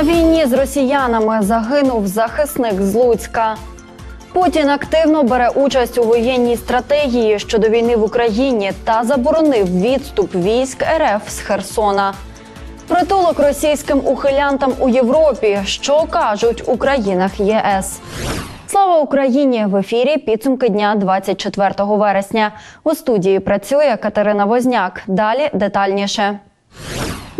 На війні з росіянами загинув захисник з Луцька. Путін активно бере участь у воєнній стратегії щодо війни в Україні та заборонив відступ військ РФ з Херсона. Притулок російським ухилянтам у Європі, що кажуть у країнах ЄС. Слава Україні! В ефірі підсумки дня 24 вересня. У студії працює Катерина Возняк. Далі детальніше.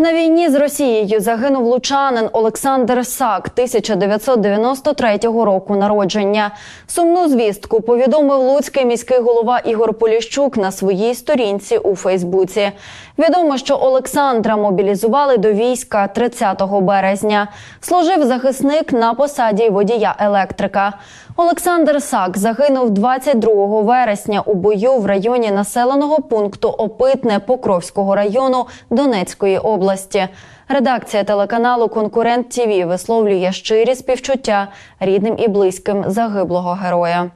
На війні з Росією загинув лучанин Олександр Сак 1993 року народження. Сумну звістку повідомив луцький міський голова Ігор Поліщук на своїй сторінці у Фейсбуці. Відомо, що Олександра мобілізували до війська 30 березня. Служив захисник на посаді водія електрика. Олександр Сак загинув 22 вересня у бою в районі населеного пункту Опитне Покровського району Донецької області. Редакція телеканалу Конкурент ТІВІ висловлює щирі співчуття рідним і близьким загиблого героя.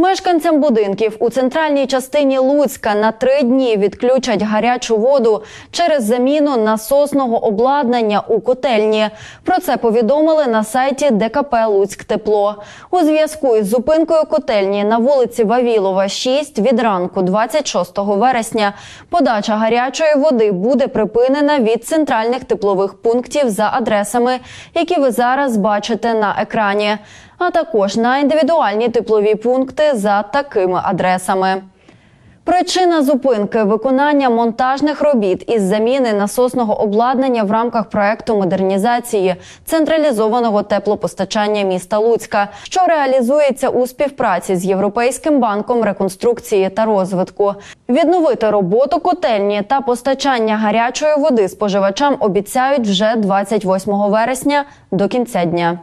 Мешканцям будинків у центральній частині Луцька на три дні відключать гарячу воду через заміну насосного обладнання у котельні. Про це повідомили на сайті ДКП Луцьк Тепло. У зв'язку із зупинкою котельні на вулиці Вавілова, 6 від ранку 26 вересня подача гарячої води буде припинена від центральних теплових пунктів за адресами, які ви зараз бачите на екрані а також на індивідуальні теплові пункти за такими адресами. Причина зупинки виконання монтажних робіт із заміни насосного обладнання в рамках проекту модернізації централізованого теплопостачання міста Луцька, що реалізується у співпраці з Європейським банком реконструкції та розвитку. Відновити роботу котельні та постачання гарячої води споживачам обіцяють вже 28 вересня до кінця дня.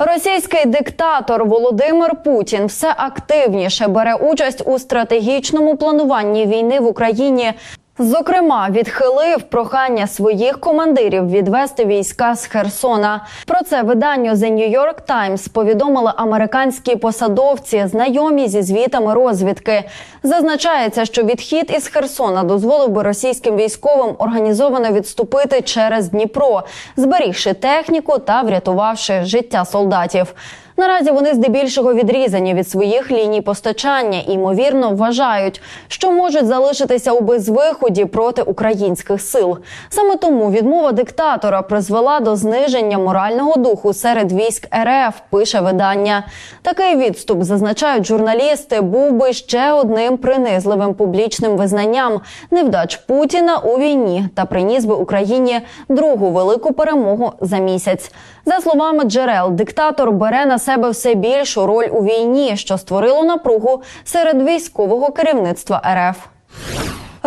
Російський диктатор Володимир Путін все активніше бере участь у стратегічному плануванні війни в Україні. Зокрема, відхилив прохання своїх командирів відвести війська з Херсона. Про це виданню The New York Times повідомили американські посадовці, знайомі зі звітами розвідки. Зазначається, що відхід із Херсона дозволив би російським військовим організовано відступити через Дніпро, зберігши техніку та врятувавши життя солдатів. Наразі вони здебільшого відрізані від своїх ліній постачання і ймовірно вважають, що можуть залишитися у безвиході проти українських сил. Саме тому відмова диктатора призвела до зниження морального духу серед військ РФ. Пише видання. Такий відступ зазначають журналісти. Був би ще одним принизливим публічним визнанням невдач Путіна у війні та приніс би Україні другу велику перемогу за місяць. За словами джерел, диктатор бере на себе все більшу роль у війні, що створило напругу серед військового керівництва РФ.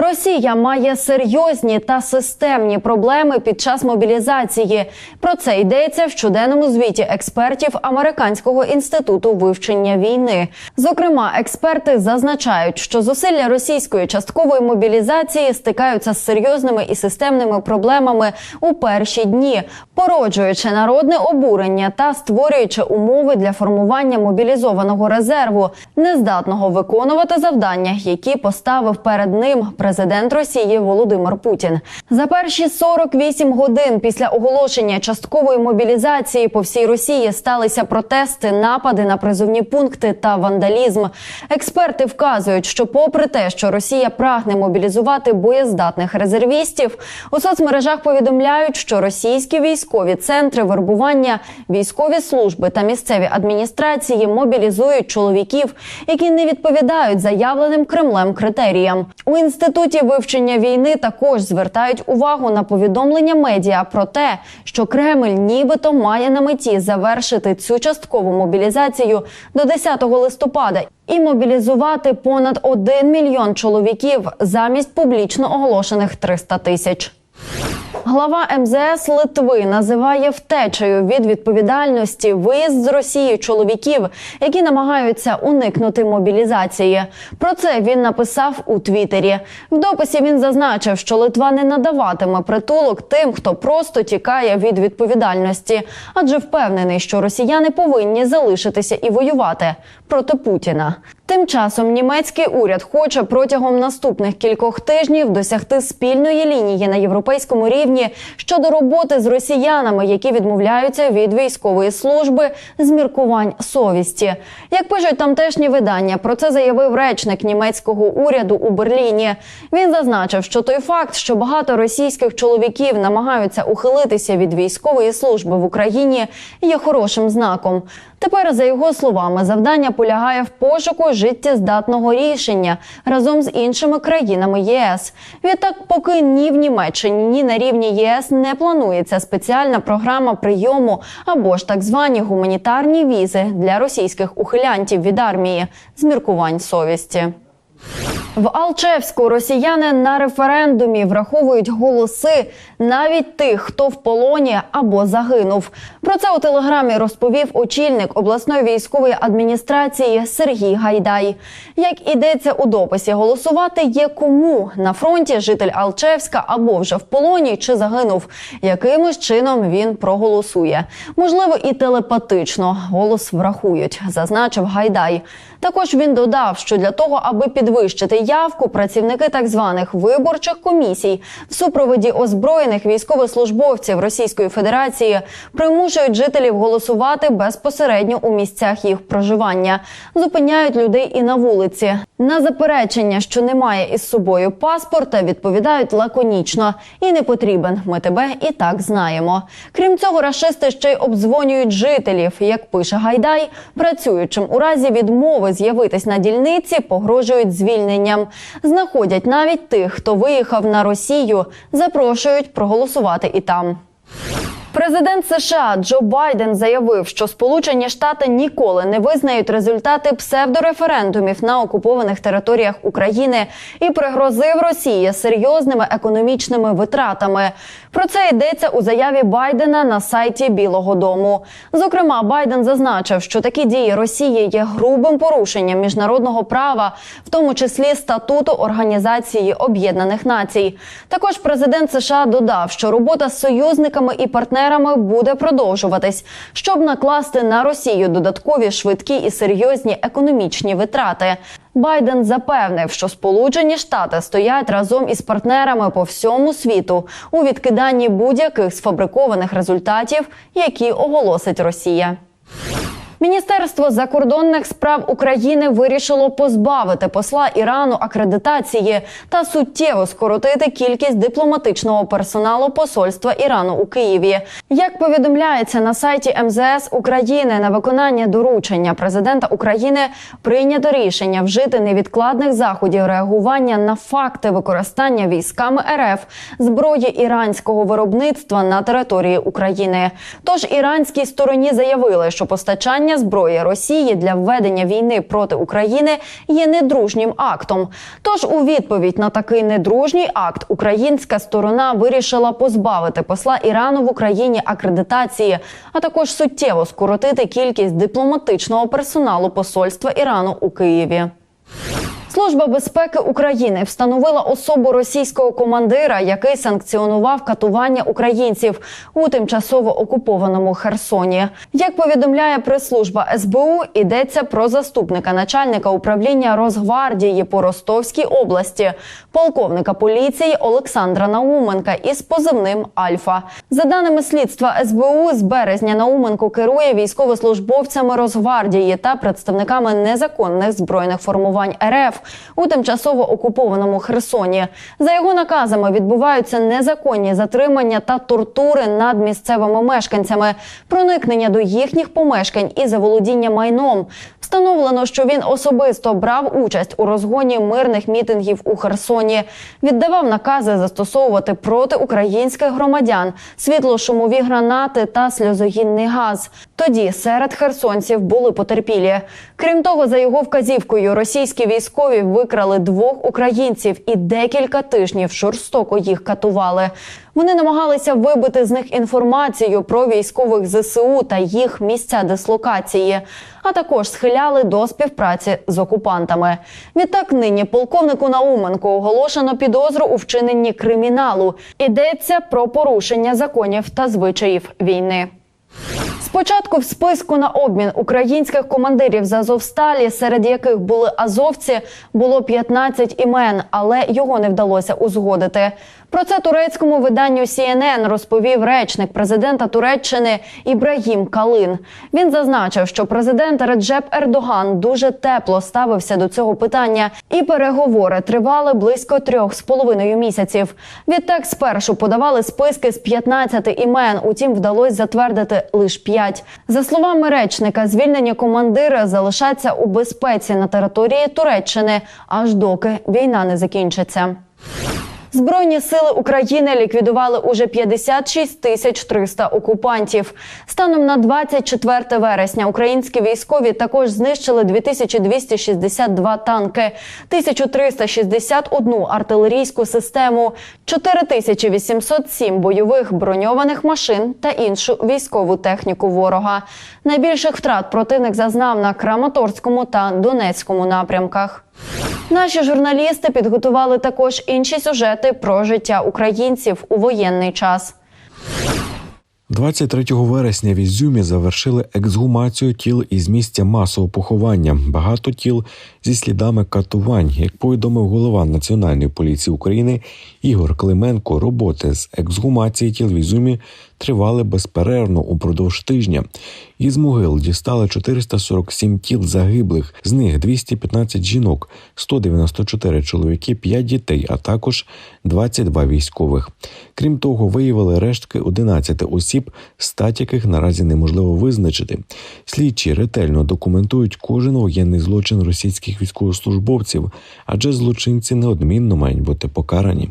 Росія має серйозні та системні проблеми під час мобілізації. Про це йдеться в щоденному звіті експертів Американського інституту вивчення війни. Зокрема, експерти зазначають, що зусилля російської часткової мобілізації стикаються з серйозними і системними проблемами у перші дні, породжуючи народне обурення та створюючи умови для формування мобілізованого резерву, нездатного виконувати завдання, які поставив перед ним президент Росії Володимир Путін. За перші 48 годин після оголошення часткової мобілізації по всій Росії сталися протести, напади на призовні пункти та вандалізм. Експерти вказують, що, попри те, що Росія прагне мобілізувати боєздатних резервістів, у соцмережах повідомляють, що російські військові центри вербування, військові служби та місцеві адміністрації мобілізують чоловіків, які не відповідають заявленим Кремлем критеріям. У інституті вивчення війни також звертають увагу на повідомлення медіа про те, що Кремль нібито має на меті завершити цю часткову мобілізацію до 10 листопада і мобілізувати понад 1 мільйон чоловіків замість публічно оголошених 300 тисяч. Глава МЗС Литви називає втечею від відповідальності виїзд з Росії чоловіків, які намагаються уникнути мобілізації. Про це він написав у Твіттері. В дописі він зазначив, що Литва не надаватиме притулок тим, хто просто тікає від відповідальності, адже впевнений, що росіяни повинні залишитися і воювати проти Путіна. Тим часом німецький уряд хоче протягом наступних кількох тижнів досягти спільної лінії на європейському рівні щодо роботи з росіянами, які відмовляються від військової служби з міркувань совісті. Як пишуть тамтешні видання, про це заявив речник німецького уряду у Берліні. Він зазначив, що той факт, що багато російських чоловіків намагаються ухилитися від військової служби в Україні, є хорошим знаком. Тепер, за його словами, завдання полягає в пошуку життєздатного рішення разом з іншими країнами ЄС. Відтак, поки ні в Німеччині, ні на рівні ЄС не планується спеціальна програма прийому або ж так звані гуманітарні візи для російських ухилянтів від армії з міркувань совісті. В Алчевську росіяни на референдумі враховують голоси навіть тих, хто в полоні або загинув. Про це у телеграмі розповів очільник обласної військової адміністрації Сергій Гайдай. Як ідеться у дописі, голосувати є кому на фронті житель Алчевська або вже в полоні чи загинув. Якимось чином він проголосує. Можливо, і телепатично голос врахують, зазначив Гайдай. Також він додав, що для того, аби підвищити явку, працівники так званих виборчих комісій в супроводі озброєних військовослужбовців Російської Федерації примушують жителів голосувати безпосередньо у місцях їх проживання, зупиняють людей і на вулиці. На заперечення, що немає із собою паспорта, відповідають лаконічно і не потрібен. Ми тебе і так знаємо. Крім цього, рашисти ще й обдзвонюють жителів. Як пише Гайдай, працюючим у разі відмови з'явитись на дільниці, погрожують звільненням. Знаходять навіть тих, хто виїхав на Росію, запрошують проголосувати і там. Президент США Джо Байден заявив, що Сполучені Штати ніколи не визнають результати псевдореферендумів на окупованих територіях України і пригрозив Росії серйозними економічними витратами. Про це йдеться у заяві Байдена на сайті Білого Дому. Зокрема, Байден зазначив, що такі дії Росії є грубим порушенням міжнародного права, в тому числі статуту Організації Об'єднаних Націй. Також президент США додав, що робота з союзниками і партнерами буде продовжуватись, щоб накласти на Росію додаткові швидкі і серйозні економічні витрати. Байден запевнив, що Сполучені Штати стоять разом із партнерами по всьому світу у відкиданні будь-яких сфабрикованих результатів, які оголосить Росія. Міністерство закордонних справ України вирішило позбавити посла Ірану акредитації та суттєво скоротити кількість дипломатичного персоналу посольства Ірану у Києві. Як повідомляється на сайті МЗС України на виконання доручення президента України прийнято рішення вжити невідкладних заходів реагування на факти використання військами РФ зброї іранського виробництва на території України. Тож іранській стороні заявили, що постачання зброї Росії для введення війни проти України є недружнім актом. Тож, у відповідь на такий недружній акт, українська сторона вирішила позбавити посла Ірану в Україні акредитації, а також суттєво скоротити кількість дипломатичного персоналу посольства Ірану у Києві. Служба безпеки України встановила особу російського командира, який санкціонував катування українців у тимчасово окупованому Херсоні. Як повідомляє прес-служба СБУ, йдеться про заступника начальника управління Росгвардії по Ростовській області, полковника поліції Олександра Науменка із позивним Альфа. За даними слідства СБУ, з березня Науменко керує військовослужбовцями Росгвардії та представниками незаконних збройних формувань РФ у тимчасово окупованому Херсоні. За його наказами відбуваються незаконні затримання та тортури над місцевими мешканцями, проникнення до їхніх помешкань і заволодіння майном. Встановлено, що він особисто брав участь у розгоні мирних мітингів у Херсоні, віддавав накази застосовувати проти українських громадян світло-шумові гранати та сльозогінний газ. Тоді серед херсонців були потерпілі. Крім того, за його вказівкою, російські військові викрали двох українців і декілька тижнів жорстоко їх катували. Вони намагалися вибити з них інформацію про військових ЗСУ та їх місця дислокації, а також схиляли до співпраці з окупантами. Відтак нині полковнику Науменко оголошено підозру у вчиненні криміналу. Йдеться про порушення законів та звичаїв війни. Спочатку в списку на обмін українських командирів з Азовсталі, серед яких були азовці, було 15 імен, але його не вдалося узгодити. Про це турецькому виданню CNN розповів речник президента Туреччини Ібрагім Калин. Він зазначив, що президент Реджеп Ердоган дуже тепло ставився до цього питання, і переговори тривали близько трьох з половиною місяців. Відтак спершу подавали списки з 15 імен, утім вдалося затвердити лише 5. За словами речника, звільнення командира залишаться у безпеці на території Туреччини, аж доки війна не закінчиться. Збройні сили України ліквідували уже 56 тисяч 300 окупантів. Станом на 24 вересня українські військові також знищили 2262 танки, 1361 артилерійську систему, 4807 бойових броньованих машин та іншу військову техніку ворога. Найбільших втрат противник зазнав на Краматорському та Донецькому напрямках. Наші журналісти підготували також інші сюжети про життя українців у воєнний час. 23 вересня в Ізюмі завершили ексгумацію тіл із місця масового поховання. Багато тіл зі слідами катувань. Як повідомив голова Національної поліції України Ігор Клименко, роботи з ексгумації тіл в Ізюмі тривали безперервно упродовж тижня. Із могил дістали 447 тіл загиблих, з них 215 жінок, 194 чоловіки, 5 дітей, а також 22 військових. Крім того, виявили рештки 11 осіб, стать яких наразі неможливо визначити. Слідчі ретельно документують кожен воєнний злочин російських військовослужбовців, адже злочинці неодмінно мають бути покарані.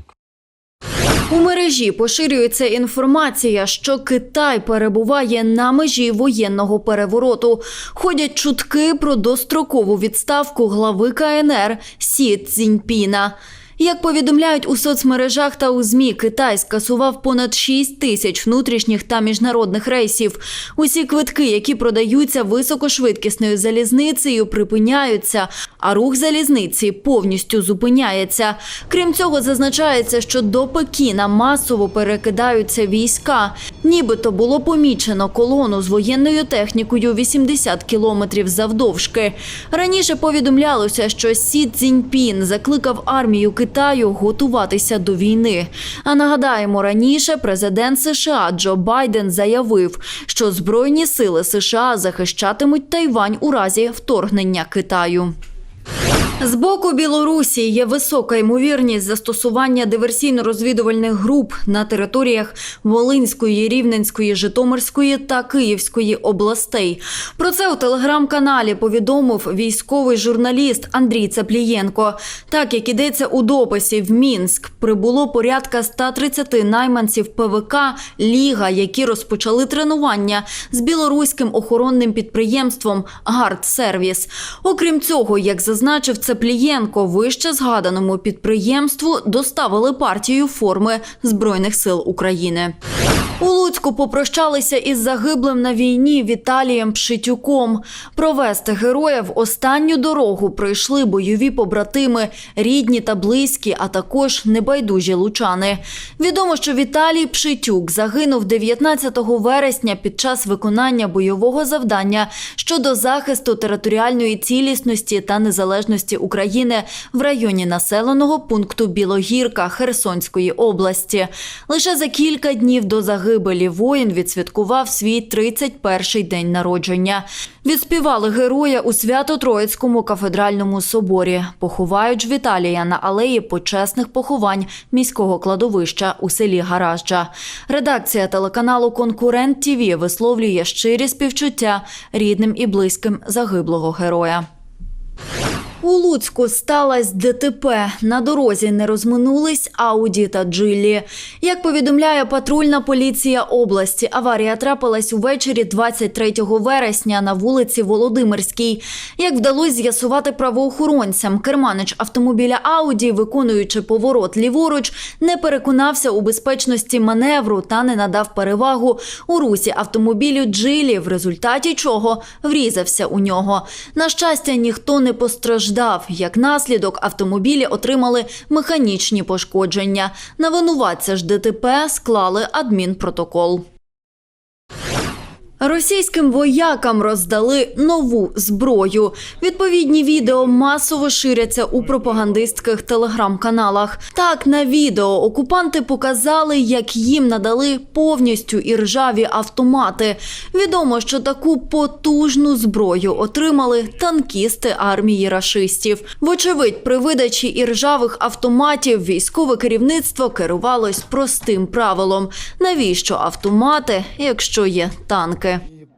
У мережі поширюється інформація, що Китай перебуває на межі воєнного перевороту. Ходять чутки про дострокову відставку глави КНР Сі Цзіньпіна. Як повідомляють у соцмережах та у ЗМІ, Китай скасував понад 6 тисяч внутрішніх та міжнародних рейсів. Усі квитки, які продаються високошвидкісною залізницею, припиняються, а рух залізниці повністю зупиняється. Крім цього, зазначається, що до Пекіна масово перекидаються війська. Нібито було помічено колону з воєнною технікою 80 кілометрів завдовжки. Раніше повідомлялося, що Сі Цзіньпін закликав армію Китаю готуватися до війни. А нагадаємо, раніше президент США Джо Байден заявив, що збройні сили США захищатимуть Тайвань у разі вторгнення Китаю. З боку Білорусі є висока ймовірність застосування диверсійно-розвідувальних груп на територіях Волинської, Рівненської, Житомирської та Київської областей. Про це у телеграм-каналі повідомив військовий журналіст Андрій Цаплієнко. Так як ідеться у дописі в Мінськ, прибуло порядка 130 найманців ПВК Ліга, які розпочали тренування з білоруським охоронним підприємством Гардсервіс. Окрім цього, як зазначив Цеплієнко, вище згаданому підприємству доставили партію форми Збройних сил України. У Луцьку попрощалися із загиблим на війні Віталієм Пшитюком. Провести героя в останню дорогу прийшли бойові побратими, рідні та близькі, а також небайдужі лучани. Відомо, що Віталій Пшитюк загинув 19 вересня під час виконання бойового завдання щодо захисту територіальної цілісності та незалежності України в районі населеного пункту Білогірка Херсонської області. Лише за кілька днів до загибелі воїн відсвяткував свій 31-й день народження. Відспівали героя у Свято-Троїцькому кафедральному соборі. Поховають ж Віталія на алеї почесних поховань міського кладовища у селі Гаражджа. Редакція телеканалу Конкурент ТІВІ висловлює щирі співчуття рідним і близьким загиблого героя. У Луцьку сталося ДТП. На дорозі не розминулись Ауді та Джилі. Як повідомляє патрульна поліція області, аварія трапилась увечері 23 вересня на вулиці Володимирській. Як вдалося з'ясувати правоохоронцям, керманич автомобіля Ауді, виконуючи поворот ліворуч, не переконався у безпечності маневру та не надав перевагу у русі автомобілю Джилі, в результаті чого врізався у нього. На щастя, ніхто не постраждав. Як наслідок, автомобілі отримали механічні пошкодження. На винуватця ж ДТП склали адмінпротокол. Російським воякам роздали нову зброю. Відповідні відео масово ширяться у пропагандистських телеграм-каналах. Так, на відео окупанти показали, як їм надали повністю іржаві автомати. Відомо, що таку потужну зброю отримали танкісти армії рашистів. Вочевидь, при видачі іржавих автоматів військове керівництво керувалось простим правилом: навіщо автомати, якщо є танки?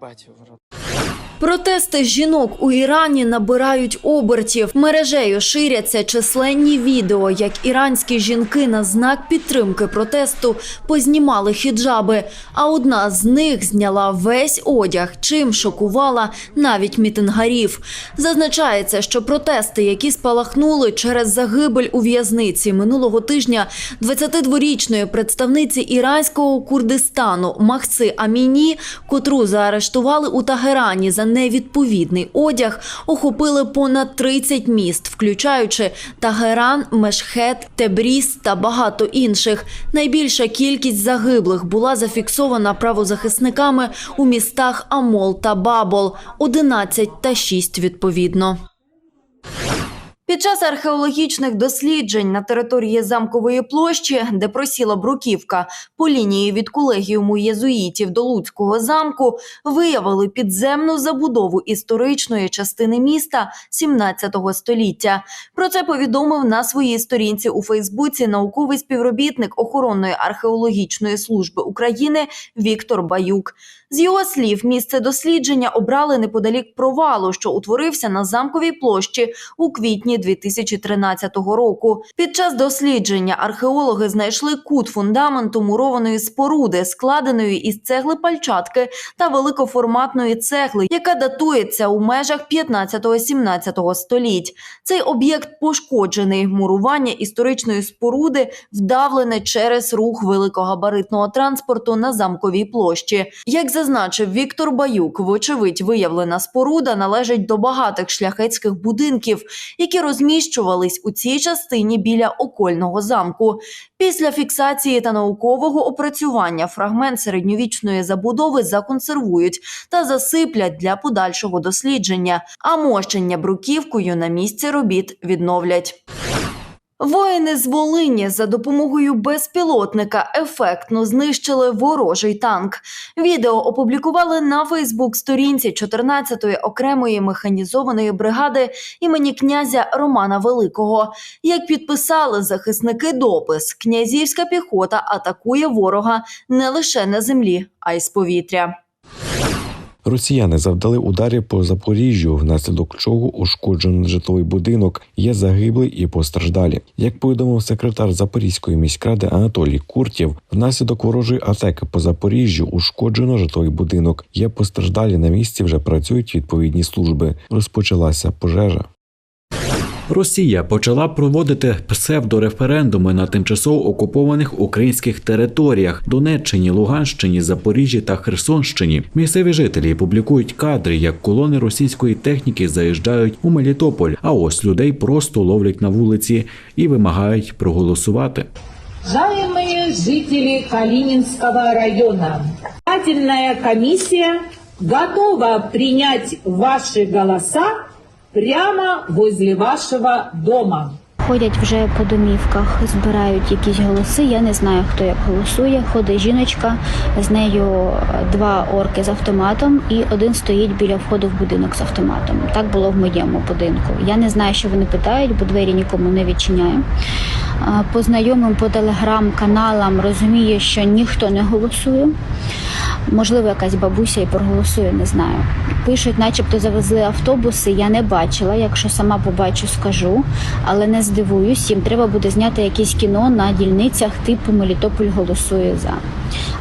Ебать, в рот. Протести жінок у Ірані набирають обертів. Мережею ширяться численні відео, як іранські жінки на знак підтримки протесту познімали хіджаби. А одна з них зняла весь одяг, чим шокувала навіть мітингарів. Зазначається, що протести, які спалахнули через загибель у в'язниці минулого тижня 22-річної представниці іранського Курдистану Махси Аміні, котру заарештували у Тагерані за невідповідний одяг, охопили понад 30 міст, включаючи Тагеран, Мешхет, Тебріс та багато інших. Найбільша кількість загиблих була зафіксована правозахисниками у містах Амол та Бабол 11 та 6 відповідно. Під час археологічних досліджень на території замкової площі, де просіла бруківка по лінії від колегіуму єзуїтів до Луцького замку, виявили підземну забудову історичної частини міста 17 століття. Про це повідомив на своїй сторінці у Фейсбуці науковий співробітник охоронної археологічної служби України Віктор Баюк. З його слів, місце дослідження обрали неподалік провалу, що утворився на замковій площі у квітні 2013 року. Під час дослідження археологи знайшли кут фундаменту мурованої споруди, складеної із цегли пальчатки та великоформатної цегли, яка датується у межах 15-17 століть. Цей об'єкт пошкоджений. Мурування історичної споруди вдавлене через рух великогабаритного транспорту на замковій площі. Як зазначив Віктор Баюк, вочевидь, виявлена споруда належить до багатих шляхетських будинків, які розміщувались у цій частині біля окольного замку. Після фіксації та наукового опрацювання фрагмент середньовічної забудови законсервують та засиплять для подальшого дослідження, а мощення бруківкою на місці робіт відновлять. Воїни з Волині за допомогою безпілотника ефектно знищили ворожий танк. Відео опублікували на Фейсбук-сторінці 14-ї окремої механізованої бригади імені князя Романа Великого. Як підписали захисники допис, князівська піхота атакує ворога не лише на землі, а й з повітря. Росіяни завдали ударі по Запоріжжю, внаслідок чого ушкоджений житловий будинок, є загиблий і постраждалі. Як повідомив секретар Запорізької міськради Анатолій Куртєв, внаслідок ворожої атаки по Запоріжжю ушкоджено житловий будинок. Є постраждалі на місці. Вже працюють відповідні служби. Розпочалася пожежа. Росія почала проводити псевдореферендуми на тимчасово окупованих українських територіях Донеччині, Луганщині, Запоріжжі та Херсонщині. Місцеві жителі публікують кадри, як колони російської техніки заїжджають у Мелітополь. А ось людей просто ловлять на вулиці і вимагають проголосувати. Уважаемые жители Калининского района, избирательная комиссия готова принять ваши голоса прямо возле вашего дома. Ходять вже по домівках, збирають якісь голоси. Я не знаю, хто як голосує. Ходить жіночка, з нею два орки з автоматом, і один стоїть біля входу в будинок з автоматом. Так було в моєму будинку. Я не знаю, що вони питають, бо двері нікому не відчиняю. По знайомим по телеграм-каналам розумію, що ніхто не голосує. Можливо, якась бабуся і проголосує, не знаю. Пишуть, начебто завезли автобуси. Я не бачила. Якщо сама побачу, скажу, але не здивуюсь. Їм треба буде зняти якесь кіно на дільницях типу Мелітополь голосує за.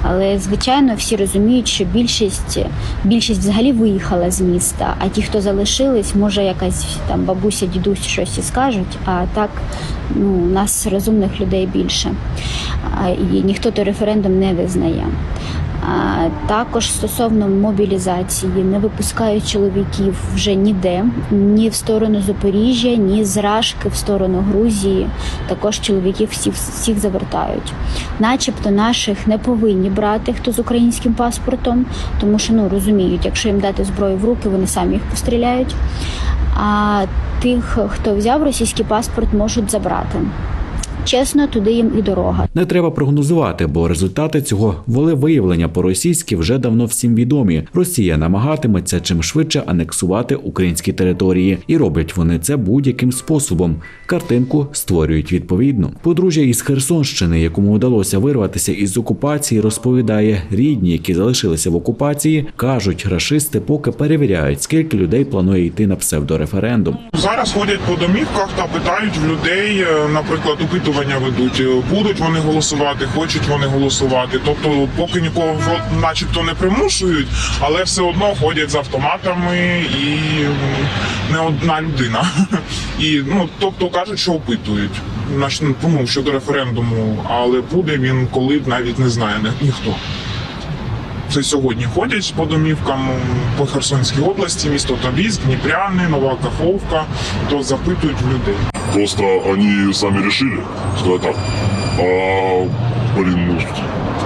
Але звичайно всі розуміють, що більшість більшість взагалі виїхала з міста. А ті, хто залишились, може якась там бабуся, дідусь щось і скажуть. А так ну у нас розумних людей більше. І ніхто той референдум не визнає. Також стосовно мобілізації не випускають чоловіків вже ніде, ні в сторону Запоріжжя, ні з Рашки в сторону Грузії. Також чоловіків всіх, всіх завертають. Начебто наших не повинні брати хто з українським паспортом, тому що ну розуміють, якщо їм дати зброю в руки, вони самі їх постріляють. А тих, хто взяв російський паспорт, можуть забрати. Чесно, туди їм і дорога. Не треба прогнозувати, бо результати цього волевиявлення по-російськи вже давно всім відомі. Росія намагатиметься чим швидше анексувати українські території, і роблять вони це будь-яким способом. Картинку створюють відповідно. Подружжя із Херсонщини, якому вдалося вирватися із окупації, розповідає рідні, які залишилися в окупації, кажуть, рашисти поки перевіряють, скільки людей планує йти на псевдореферендум. Зараз ходять по домівках та питають в людей, е, наприклад, опитування ведуть, е, будуть вони голосувати, хочуть вони голосувати. Тобто, поки нікого начебто не примушують, але все одно ходять з автоматами і не одна людина. І ну тобто кажуть, що опитують. Наш ну, щодо референдуму, але буде він коли навіть не знає ні- ніхто. Це сьогодні ходять по домівкам по Херсонській області, місто Тобільськ, Дніпряни, Нова Каховка, то запитують в людей. Просто они сами решили, сказать так. А, блин, ну,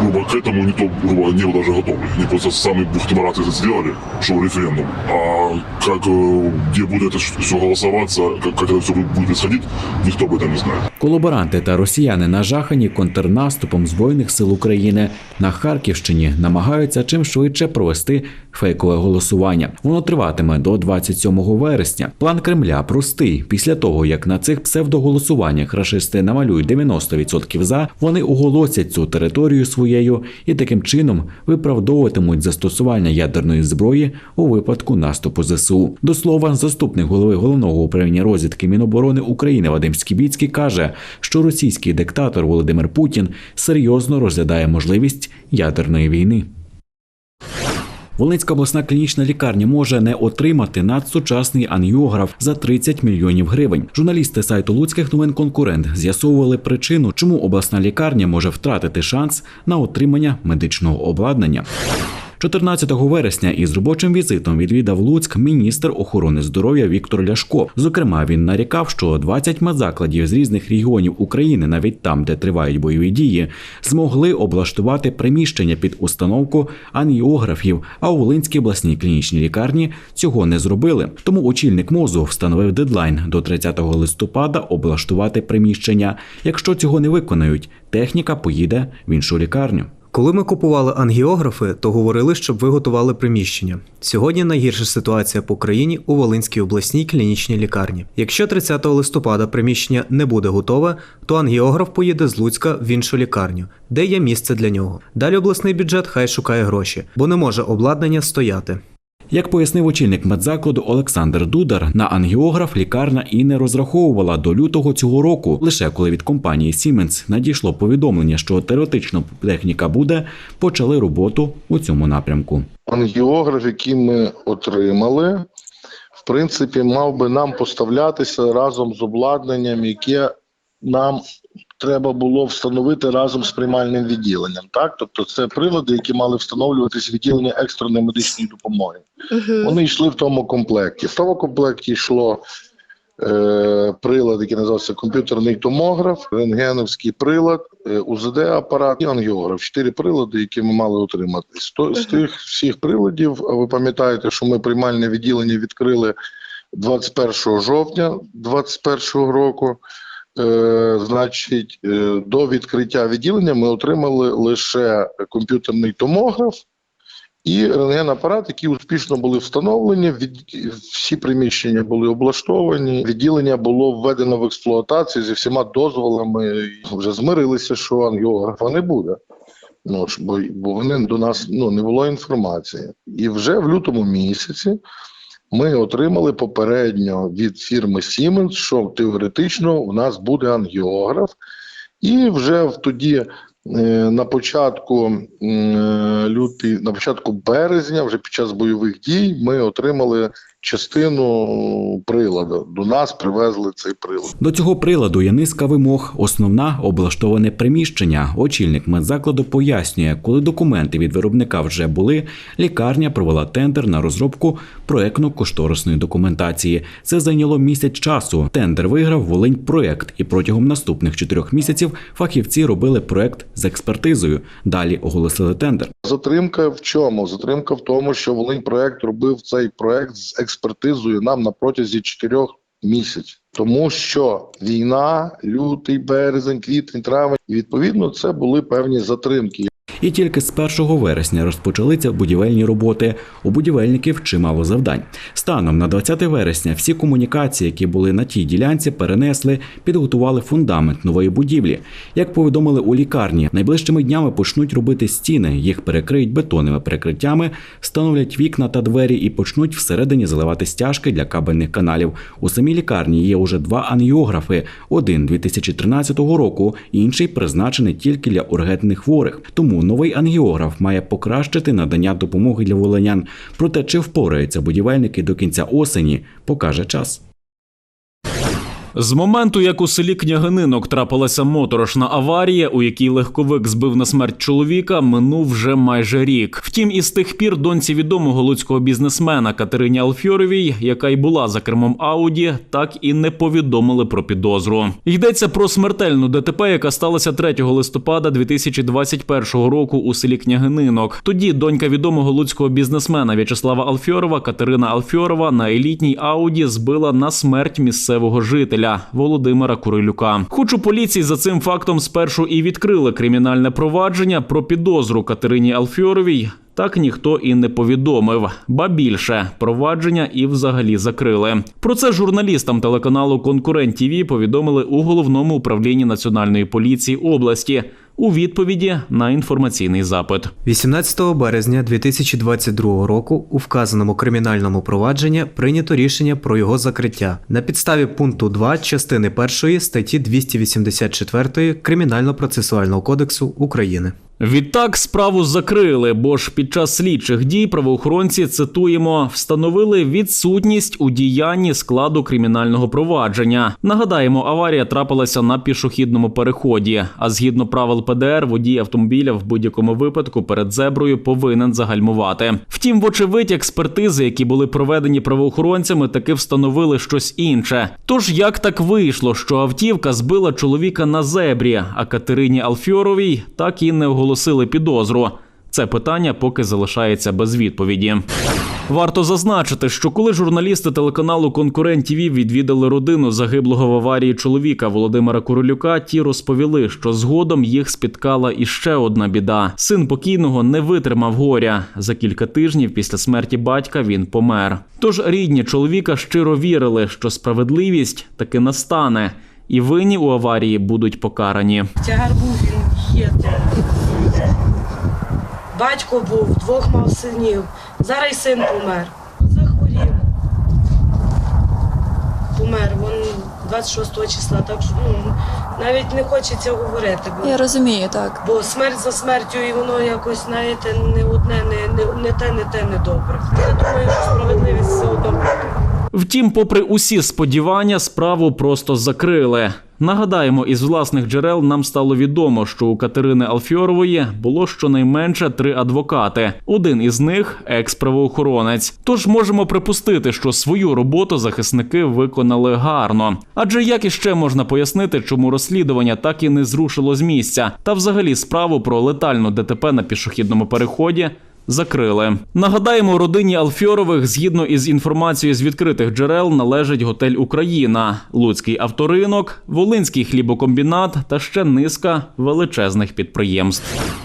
грубо к этому не то, грубо, не даже готовы. Они просто сами бухты-бараты это сделали, что референдум. А как, э, где будет это все голосоваться, как, как это все будет происходить, никто об этом не знает. Колаборанти та росіяни нажахані контрнаступом збройних сил України на Харківщині намагаються чим швидше провести фейкове голосування. Воно триватиме до 27 вересня. План Кремля простий. Після того як на цих псевдоголосуваннях рашисти намалюють 90% за, вони оголосять цю територію своєю і таким чином виправдовуватимуть застосування ядерної зброї у випадку наступу ЗСУ. До слова, заступник голови головного управління розвідки Міноборони України Вадим Скібіцький каже, що російський диктатор Володимир Путін серйозно розглядає можливість ядерної війни. Волинська обласна клінічна лікарня може не отримати надсучасний ангіограф за 30 мільйонів гривень. Журналісти сайту Луцьких новин конкурент з'ясовували причину, чому обласна лікарня може втратити шанс на отримання медичного обладнання. 14 вересня із робочим візитом відвідав Луцьк міністр охорони здоров'я Віктор Ляшко. Зокрема, він нарікав, що 20 медзакладів з різних регіонів України, навіть там, де тривають бойові дії, змогли облаштувати приміщення під установку ангіографів. А у Волинській обласній клінічній лікарні цього не зробили. Тому очільник мозу встановив дедлайн до 30 листопада облаштувати приміщення. Якщо цього не виконають, техніка поїде в іншу лікарню. Коли ми купували ангіографи, то говорили, щоб ви готували приміщення. Сьогодні найгірша ситуація по країні у Волинській обласній клінічній лікарні. Якщо 30 листопада приміщення не буде готове, то ангіограф поїде з Луцька в іншу лікарню, де є місце для нього. Далі обласний бюджет хай шукає гроші, бо не може обладнання стояти. Як пояснив очільник медзакладу Олександр Дудар, на ангіограф лікарня і не розраховувала до лютого цього року. Лише коли від компанії Siemens надійшло повідомлення, що теоретично техніка буде, почали роботу у цьому напрямку. ангіограф, який ми отримали, в принципі, мав би нам поставлятися разом з обладнанням, яке нам треба було встановити разом з приймальним відділенням. Так, тобто, це прилади, які мали встановлюватись відділення екстреної медичної допомоги. Вони йшли в тому комплекті. В тому комплекті йшло е, прилад, який називався комп'ютерний томограф, рентгеновський прилад, е, УЗД-апарат і ангіограф. Чотири прилади, які ми мали отримати. З, то- з тих всіх приладів, ви пам'ятаєте, що ми приймальне відділення відкрили 21 жовтня 2021 року. Е, значить, е, до відкриття відділення ми отримали лише комп'ютерний томограф і рентген-апарат, які успішно були встановлені. Від всі приміщення були облаштовані. Відділення було введено в експлуатацію зі всіма дозволами. Вже змирилися, що ангіографа не буде. Ну бо, бо вони до нас ну не було інформації. І вже в лютому місяці ми отримали попередньо від фірми Siemens, що теоретично у нас буде ангіограф, і вже тоді. е, На початку е, лютий, на початку березня, вже під час бойових дій, ми отримали частину приладу. До нас привезли цей прилад. До цього приладу є низка вимог. Основна облаштоване приміщення. Очільник медзакладу пояснює, коли документи від виробника вже були, лікарня провела тендер на розробку проектно-кошторисної документації. Це зайняло місяць часу. Тендер виграв Волинь проект, і протягом наступних чотирьох місяців фахівці робили проект з експертизою. Далі оголосили тендер. Затримка в чому? Затримка в тому, що Волинь проект робив цей проект з експертизою нам на протязі чотирьох місяців. Тому що війна, лютий, березень, квітень, травень, і відповідно це були певні затримки. І тільки з 1 вересня розпочалися будівельні роботи. У будівельників чимало завдань. Станом на 20 вересня всі комунікації, які були на тій ділянці, перенесли, підготували фундамент нової будівлі. Як повідомили у лікарні, найближчими днями почнуть робити стіни, їх перекриють бетонними перекриттями, встановлять вікна та двері і почнуть всередині заливати стяжки для кабельних каналів. У самій лікарні є уже два ангіографи: один 2013 року, інший призначений тільки для ургентних хворих. Тому новий ангіограф має покращити надання допомоги для волинян. Проте чи впораються будівельники до кінця осені, покаже час. З моменту, як у селі Княгининок трапилася моторошна аварія, у якій легковик збив на смерть чоловіка, минув вже майже рік. Втім, із тих пір доньці відомого луцького бізнесмена Катерині Алфьоровій, яка й була за кермом Ауді, так і не повідомили про підозру. Йдеться про смертельну ДТП, яка сталася 3 листопада 2021 року у селі Княгининок. Тоді донька відомого луцького бізнесмена В'ячеслава Алфьорова Катерина Алфьорова на елітній Ауді збила на смерть місцевого жителя Володимира Курилюка. Хоч у поліції за цим фактом спершу і відкрили кримінальне провадження про підозру Катерині Алфьоровій. Так ніхто і не повідомив. Ба більше провадження і взагалі закрили. Про це журналістам телеканалу Конкурент ТІВІ повідомили у головному управлінні національної поліції області у відповіді на інформаційний запит. 18 березня 2022 року у вказаному кримінальному провадженні прийнято рішення про його закриття на підставі пункту 2 частини 1 статті 284 Кримінально-процесуального кодексу України. Відтак справу закрили, бо ж під час слідчих дій правоохоронці цитуємо встановили відсутність у діянні складу кримінального провадження. Нагадаємо, аварія трапилася на пішохідному переході. А згідно правил ПДР, водій автомобіля в будь-якому випадку перед зеброю повинен загальмувати. Втім, вочевидь, експертизи, які були проведені правоохоронцями, таки встановили щось інше. Тож як так вийшло, що автівка збила чоловіка на зебрі, а Катерині Алфьоровій так і не оголосили підозру. Це питання поки залишається без відповіді. Варто зазначити, що коли журналісти телеканалу Конкурент ТІВІ відвідали родину загиблого в аварії чоловіка Володимира Курилюка, ті розповіли, що згодом їх спіткала іще одна біда. Син покійного не витримав горя. За кілька тижнів після смерті батька він помер. Тож рідні чоловіка щиро вірили, що справедливість таки настане, і винні у аварії будуть покарані. Тягар був він є. Батько був, двох мав синів. Зараз й син помер. Захворів. Помер. Він 26 числа. Так що ну, навіть не хочеться говорити. Бо, Я розумію, так. бо смерть за смертю, і воно якось, знаєте, не одне, не, не, не те, не те, не добре. Я думаю, що справедливість все одно буде. Втім, попри усі сподівання, справу просто закрили. Нагадаємо, із власних джерел нам стало відомо, що у Катерини Алфьорової було щонайменше три адвокати. Один із них екс-правоохоронець. Тож можемо припустити, що свою роботу захисники виконали гарно. Адже як іще можна пояснити, чому розслідування так і не зрушило з місця, та взагалі справу про летальну ДТП на пішохідному переході закрили. Нагадаємо, родині Алфьорових, згідно із інформацією з відкритих джерел, належить готель Україна, Луцький авторинок, Волинський хлібокомбінат та ще низка величезних підприємств.